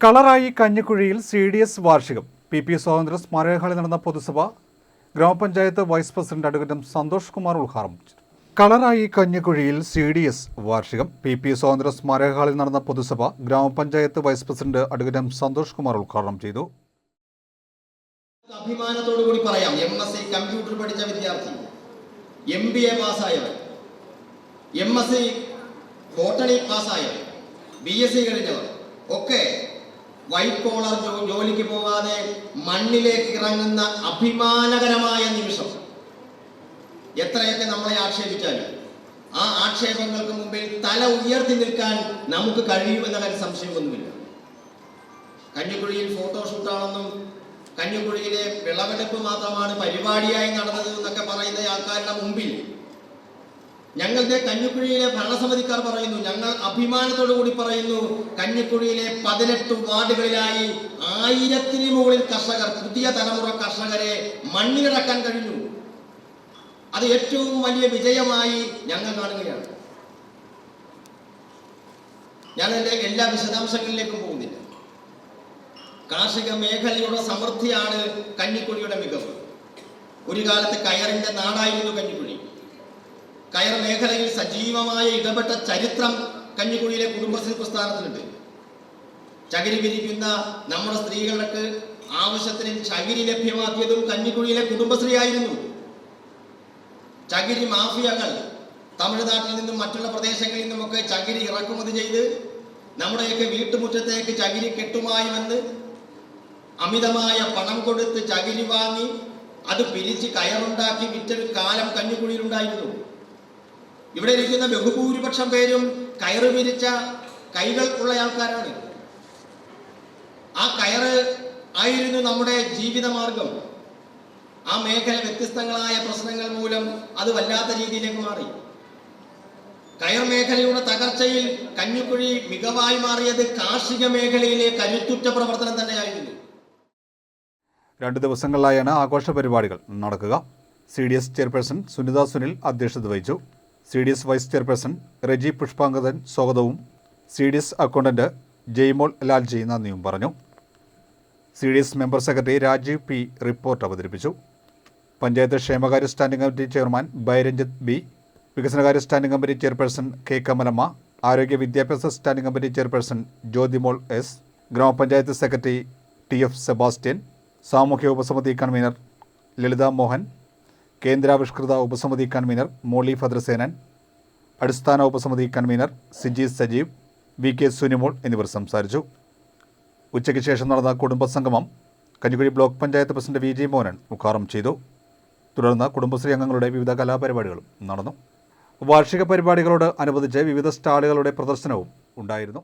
കളറായി കഞ്ഞിക്കുഴിയിൽ C D S വാർഷികം. പി പി സ്വാതന്ത്ര്യ ഹാളിൽ നടന്ന പൊതുസഭ ഗ്രാമപഞ്ചായത്ത് vice president advocate Santhosh Kumar ഉദ്ഘാടനം കളറായി കഞ്ഞിക്കുഴിയിൽ സി ഡി എസ് വാർഷികം. പി പി സ്വാതന്ത്ര്യ സ്മാരക ഹാളിൽ നടന്ന പൊതുസഭ ഗ്രാമപഞ്ചായത്ത് vice president advocate Santhosh Kumar ഉദ്ഘാടനം ചെയ്തു. കൂടി പറയാം എം എസ് സി കമ്പ്യൂട്ടർ പഠിച്ച വിദ്യാർത്ഥി. M B A പാസ്സായവൻ. M S C B S C കഴിഞ്ഞവർ ഒക്കെ വൈറ്റ് കോളർ ജോലിക്ക് പോകാതെ മണ്ണിലേക്ക് ഇറങ്ങുന്ന അഭിമാനകരമായ നിമിഷം. എത്രയൊക്കെ നമ്മളെ ആക്ഷേപിച്ചാലും ആ ആക്ഷേപങ്ങൾക്ക് മുമ്പിൽ തല ഉയർത്തി നിൽക്കാൻ നമുക്ക് കഴിയുമെന്ന കാര്യം സംശയമൊന്നുമില്ല. കഞ്ഞിക്കുഴിയിൽ ഫോട്ടോഷൂട്ടാണെന്നും കഞ്ഞിക്കുഴിയിലെ വിളവെടുപ്പ് മാത്രമാണ് പരിപാടിയായി നടന്നത് എന്നൊക്കെ പറയുന്ന ആൾക്കാരുടെ മുമ്പിൽ ഞങ്ങളുടെ കഞ്ഞിക്കുഴിയിലെ ഭരണസമിതിക്കാർ പറയുന്നു ഞങ്ങൾ അഭിമാനത്തോടു കൂടി പറയുന്നു കഞ്ഞിക്കുഴിയിലെ പതിനെട്ട് വാർഡുകളിലായി ആയിരത്തിന് മുകളിൽ കർഷകർ പുതിയ തലമുറ കർഷകരെ മണ്ണിലിറക്കാൻ കഴിഞ്ഞു. അത് ഏറ്റവും വലിയ വിജയമായി ഞങ്ങൾ കാണുകയാണ്. ഞാൻ എന്റെ എല്ലാ വിശദാംശങ്ങളിലേക്കും പോകുന്നില്ല. കാർഷിക മേഖലയുടെ സമൃദ്ധിയാണ് കഞ്ഞിക്കുഴിയുടെ മികവ്. ഒരു കാലത്ത് കയറിന്റെ നാടായിരുന്നു കഞ്ഞിക്കുഴി. കയർ മേഖലയിൽ സജീവമായ ഇടപെട്ട ചരിത്രം കഞ്ഞിക്കുഴിയിലെ കുടുംബശ്രീ പ്രസ്ഥാനത്തിനുണ്ട് ചകിരി വിരിക്കുന്ന നമ്മുടെ സ്ത്രീകൾക്ക് ആവശ്യത്തിന് ചകിരി ലഭ്യമാക്കിയതും കഞ്ഞിക്കുഴിയിലെ കുടുംബശ്രീ ആയിരുന്നു. ചകിരി മാഫിയകൾ തമിഴ്നാട്ടിൽ നിന്നും മറ്റുള്ള പ്രദേശങ്ങളിൽ നിന്നുമൊക്കെ ചകിരി ഇറക്കുമതി ചെയ്ത് നമ്മുടെയൊക്കെ വീട്ടുമുറ്റത്തേക്ക് ചകിരി കെട്ടുമായി വന്ന് അമിതമായ പണം കൊടുത്ത് ചകിരി വാങ്ങി അത് പിരിച്ച് കയറുണ്ടാക്കി വിറ്റൊരു കാലം കഞ്ഞിക്കുഴിയിലുണ്ടായിരുന്നു. ഇവിടെ ഇരിക്കുന്ന ബഹുഭൂരിപക്ഷം പേരും കയറ് പിരിച്ച കൈകൾ ഉള്ള ആൾക്കാരാണ്. ആ കയറ് ആയിരുന്നു നമ്മുടെ ജീവിതമാർഗം. ആ മേഖല വ്യത്യസ്തങ്ങളായ പ്രശ്നങ്ങൾ മൂലം അത് വല്ലാത്ത രീതിയിലേക്ക് മാറി. കയർ മേഖലയുടെ തകർച്ചയിൽ കഞ്ഞിക്കുഴി മികവായി മാറിയത് കാർഷിക മേഖലയിലെ കരുത്തുറ്റ പ്രവർത്തനം തന്നെയായിരുന്നു. രണ്ട് ദിവസങ്ങളിലായാണ് ആഘോഷ പരിപാടികൾ നടക്കുക. C D S chairperson Sunitha Sunil അധ്യക്ഷത വഹിച്ചു. C D S vice chairperson Reji Pushpangadhan സ്വാഗതവും. C D S accountant Jaimol Lalji നന്ദിയും പറഞ്ഞു. C D S member secretary Rajeev P report അവതരിപ്പിച്ചു. പഞ്ചായത്ത് ക്ഷേമകാര്യ സ്റ്റാൻഡിംഗ് കമ്മിറ്റി ചെയർമാൻ ബൈരഞ്ജിത്ത് ബി വികസനകാര്യ standing committee chairperson K Kamalamma ആരോഗ്യ വിദ്യാഭ്യാസ standing committee chairperson Jyothimol S ഗ്രാമപഞ്ചായത്ത് സെക്രട്ടറി ടി എഫ് സെബാസ്റ്റ്യൻ സാമൂഹ്യ ഉപസമിതി കൺവീനർ ലളിത മോഹൻ കേന്ദ്രാവിഷ്കൃത ഉപസമിതി കൺവീനർ മോളി ഭദ്രസേനൻ അടിസ്ഥാന ഉപസമിതി convener Siji Sajeev V K Sunimol എന്നിവർ സംസാരിച്ചു. ഉച്ചയ്ക്ക് ശേഷം നടന്ന കുടുംബസംഗമം Kanjikuzhi block panchayat president V G Mohanan ഉദ്ഘാടനം ചെയ്തു. തുടർന്ന് കുടുംബശ്രീ അംഗങ്ങളുടെ വിവിധ കലാപരിപാടികളും നടന്നു. വാർഷിക പരിപാടികളോട് അനുബന്ധിച്ച് വിവിധ സ്റ്റാളുകളുടെ പ്രദർശനവും ഉണ്ടായിരുന്നു.